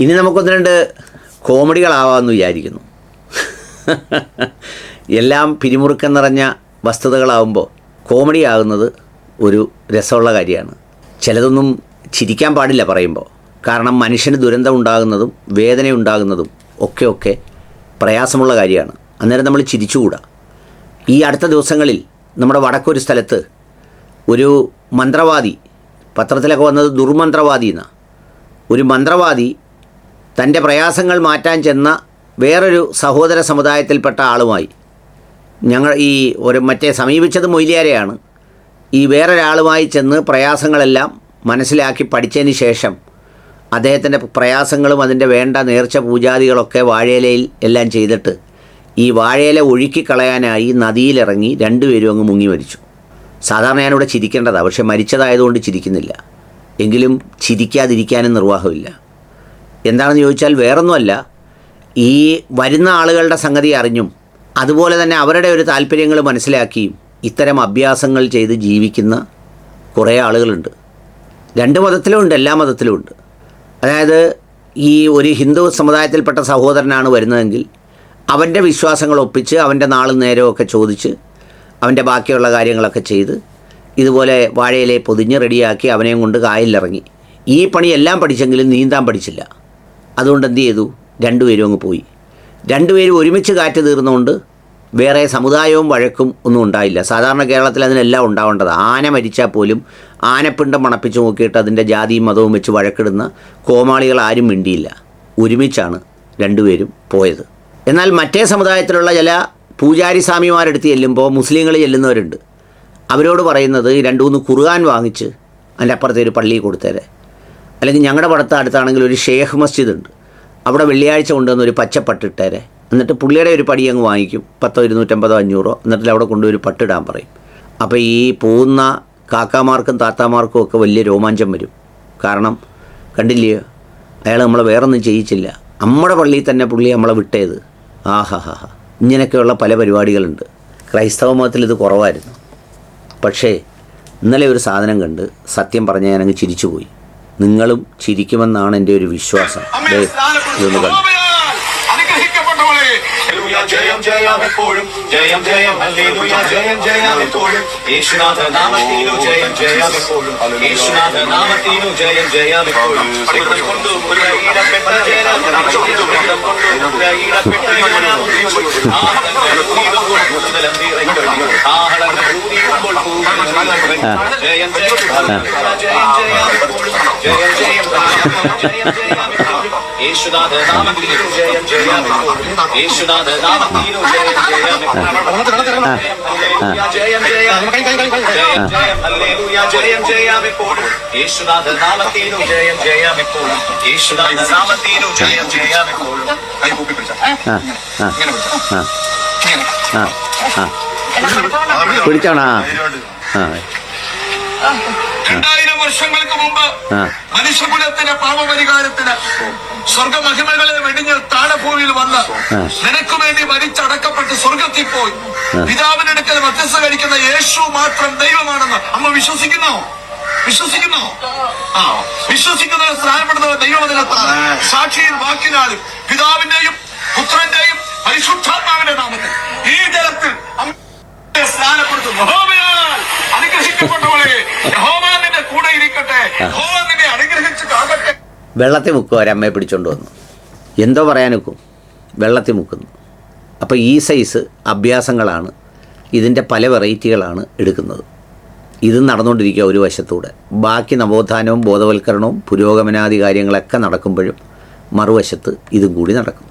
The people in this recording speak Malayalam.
ഇനി നമുക്കൊന്ന് രണ്ട് കോമഡികളാവാമെന്ന് വിചാരിക്കുന്നു. എല്ലാം പിരിമുറുക്കം നിറഞ്ഞ വസ്തുതകളാവുമ്പോൾ കോമഡി ആകുന്നത് ഒരു രസമുള്ള കാര്യമാണ്. ചിലതൊന്നും ചിരിക്കാൻ പാടില്ല പറയുമ്പോൾ കാരണം മനുഷ്യന് ദുരന്തം ഉണ്ടാകുന്നതും വേദന ഉണ്ടാകുന്നതും ഒക്കെ ഒക്കെ പ്രയാസമുള്ള കാര്യമാണ്. അന്നേരം നമ്മൾ ചിരിച്ചുകൂടാ. ഈ അടുത്ത ദിവസങ്ങളിൽ നമ്മുടെ വടക്കൊരു സ്ഥലത്ത് ഒരു മന്ത്രവാദി പത്രത്തിലൊക്കെ വന്നത് ദുർമന്ത്രവാദി എന്നാണ് ഒരു മന്ത്രവാദി തന്റെ പ്രയാസങ്ങൾ മാറ്റാൻ ചെന്ന വേറൊരു സഹോദര സമുദായത്തിൽപ്പെട്ട ആളുമായി. ഞങ്ങൾ ഈ ഒരു മറ്റേ സമീപിച്ചത് മൊയ്ലിയാരെയാണ്. ഈ വേറൊരാളുമായി ചെന്ന് പ്രയാസങ്ങളെല്ലാം മനസ്സിലാക്കി പഠിച്ചതിന് ശേഷം അദ്ദേഹത്തിന്റെ പ്രയാസങ്ങളും അതിന്റെ വേണ്ട നേർച്ച പൂജാദികളൊക്കെ വാഴയിലയിൽ എല്ലാം ചെയ്തിട്ട് ഈ വാഴയില ഒഴുക്കി ഒഴുക്കിക്കളയാനായി നദിയിലിറങ്ങി രണ്ടുപേരും അങ്ങ് മുങ്ങി മരിച്ചു. സാധാരണ ഞാനിവിടെ ചിരിക്കേണ്ടതാണ് പക്ഷെ മരിച്ചതായതുകൊണ്ട് ചിരിക്കുന്നില്ല. എങ്കിലും ചിരിക്കാതിരിക്കാനും നിർവാഹമില്ല. എന്താണെന്ന് ചോദിച്ചാൽ വേറൊന്നുമല്ല. ഈ വരുന്ന ആളുകളുടെ സംഗതി അറിഞ്ഞും അതുപോലെ തന്നെ അവരുടെ ഒരു താല്പര്യങ്ങൾ മനസ്സിലാക്കിയും ഇത്തരം അഭ്യാസങ്ങൾ ചെയ്ത് ജീവിക്കുന്ന കുറേ ആളുകളുണ്ട്. രണ്ട് മതത്തിലും ഉണ്ട് എല്ലാ മതത്തിലും ഉണ്ട്. അതായത് ഈ ഒരു ഹിന്ദു സമുദായത്തിൽപ്പെട്ട സഹോദരനാണ് വരുന്നതെങ്കിൽ അവന്റെ വിശ്വാസങ്ങൾ ഒപ്പിച്ച് അവന്റെ നാളും നേരമൊക്കെ ചോദിച്ച് അവന്റെ ബാക്കിയുള്ള കാര്യങ്ങളൊക്കെ ചെയ്ത് ഇതുപോലെ വാഴയിലെ പൊതിഞ്ഞ് റെഡിയാക്കി അവനെയും കൊണ്ട് കായലിലിറങ്ങി. ഈ പണിയെല്ലാം പഠിച്ചെങ്കിലും നീന്താൻ പഠിച്ചില്ല. അതുകൊണ്ട് എന്ത് ചെയ്തു? രണ്ടുപേരും അങ്ങ് പോയി. രണ്ടുപേരും ഒരുമിച്ച് കാറ്റ് തീർന്നുകൊണ്ട് വേറെ സമുദായവും വഴക്കും ഒന്നും ഉണ്ടായില്ല. സാധാരണ കേരളത്തിൽ അതിനെല്ലാം ഉണ്ടാവേണ്ടത് ആന മരിച്ചാൽ പോലും ആനപ്പിണ്ടം മണപ്പിച്ച് നോക്കിയിട്ട് അതിന്റെ ജാതിയും മതവും വെച്ച് വഴക്കിടുന്ന കോമാളികൾ ആരും മിണ്ടിയില്ല. ഒരുമിച്ചാണ് രണ്ടുപേരും പോയത്. എന്നാൽ മറ്റേ സമുദായത്തിലുള്ള ചില പൂജാരി സ്വാമിമാരെടുത്ത് ചെല്ലുമ്പോൾ മുസ്ലിങ്ങൾ ചെല്ലുന്നവരുണ്ട്. അവരോട് പറയുന്നത് രണ്ടു മൂന്ന് കുറുകാൻ വാങ്ങിച്ച് അതിന്റെ അപ്പുറത്തെ ഒരു പള്ളിയിൽ കൊടുത്തേരെ. അല്ലെങ്കിൽ ഞങ്ങളുടെ പടത്ത് അടുത്താണെങ്കിൽ ഒരു ഷേഖ് മസ്ജിദ് ഉണ്ട് അവിടെ വെള്ളിയാഴ്ച കൊണ്ടുവന്ന ഒരു പച്ചപ്പട്ടിട്ടേരെ. എന്നിട്ട് പുള്ളിയുടെ ഒരു പടി അങ്ങ് വാങ്ങിക്കും. പത്തോ ഇരുന്നൂറ്റമ്പതോ അഞ്ഞൂറോ. എന്നിട്ട് അവിടെ കൊണ്ടുപോയി ഒരു പട്ടിടാൻ പറയും. അപ്പോൾ ഈ പോകുന്ന കാക്കാമാർക്കും താത്താമാർക്കും ഒക്കെ വലിയ രോമാഞ്ചം വരും. കാരണം കണ്ടില്ലയോ അയാൾ നമ്മളെ വേറൊന്നും ചെയ്യിച്ചില്ല. നമ്മുടെ പള്ളിയിൽ തന്നെ പുള്ളി നമ്മളെ വിട്ടേത്. ആഹാഹാ ഇങ്ങനെയൊക്കെയുള്ള പല പരിപാടികളുണ്ട്. ക്രൈസ്തവ മതത്തിൽ ഇത് കുറവായിരുന്നു. പക്ഷേ ഇന്നലെ ഒരു സാധനം കണ്ട് സത്യം പറഞ്ഞ് ഞാനങ്ങ് ചിരിച്ചുപോയി. നിങ്ങളും ചിരിക്കുമെന്നാണ് എന്റെ ഒരു വിശ്വാസം. ഇതൊന്ന് കണ്ടു? ജയം ജയം എപ്പോഴും. ജയം ജയം ഹല്ലേലൂയ ജയം ജയം എപ്പോഴും. യേശുനാഥ നാമത്തിനു ജയം ജയം എപ്പോഴും. യേശുനാഥ നാമത്തിനു ജയം ജയം എപ്പോഴും. കൊണ്ടു മുരയിടപ്പെട്ട ജയം ജയം കൊണ്ടു ആഹളങ്ങൾ ജയം ജയം ജയം ജയം ജയം യേശുനാഥ നാമത്തിൽ ജയം ജയം യേശുനാഥ നാമത്തിനു ജയം ജയം ജയം ജയം ജയം എപ്പോഴും നാമത്തിനു ജയം ജയം എപ്പോഴും യേശുനാഥ നാമത്തിനു ജയം ജയം എപ്പോഴും. പിടിച്ചോണാ. ആ വർഷങ്ങൾക്ക് മുമ്പ് മനുഷ്യകുലത്തിന്റെ പാപപരിഹാരത്തിന് സ്വർഗമഹിമകളെ വെടിഞ്ഞ് താഴഭൂമിയിൽ വന്ന്. നിനക്ക് വേണ്ടി മരിച്ചടക്കപ്പെട്ട് സ്വർഗത്തിൽ പോയി പിതാവിന്റെ പിതാവിനടുക്കൽ മധ്യസ്ഥ കഴിക്കുന്ന യേശു മാത്രം ദൈവമാണെന്ന് അമ്മ വിശ്വസിക്കുന്നു? വിശ്വസിക്കുന്നു? ആ. വിശ്വസിക്കുന്നവർ സ്നാനപ്പെടുന്നവർ ദൈവവചനത്താണ് സാക്ഷിയും വാക്കിനാലും പിതാവിന്റെയും പുത്രന്റെയും പരിശുദ്ധാത്മാവിന്റെ നാമത്തിൽ ഈ ജലത്തിൽ അമ്മയെ വെള്ളത്തിൽ മുക്കും ഒരമ്മയെ പിടിച്ചോണ്ട് വന്നു. എന്തോ പറയാൻ നിൽക്കും വെള്ളത്തിൽ മുക്കുന്നു. അപ്പോൾ ഈ സൈസ് അഭ്യാസങ്ങളാണ് ഇതിന്റെ പല വെറൈറ്റികളാണ് എടുക്കുന്നത്. ഇത് നടന്നുകൊണ്ടിരിക്കുക ഒരു വശത്തൂടെ. ബാക്കി നവോത്ഥാനവും ബോധവൽക്കരണവും പുരോഗമനാദി കാര്യങ്ങളൊക്കെ നടക്കുമ്പോഴും മറുവശത്ത് ഇതും കൂടി നടക്കും.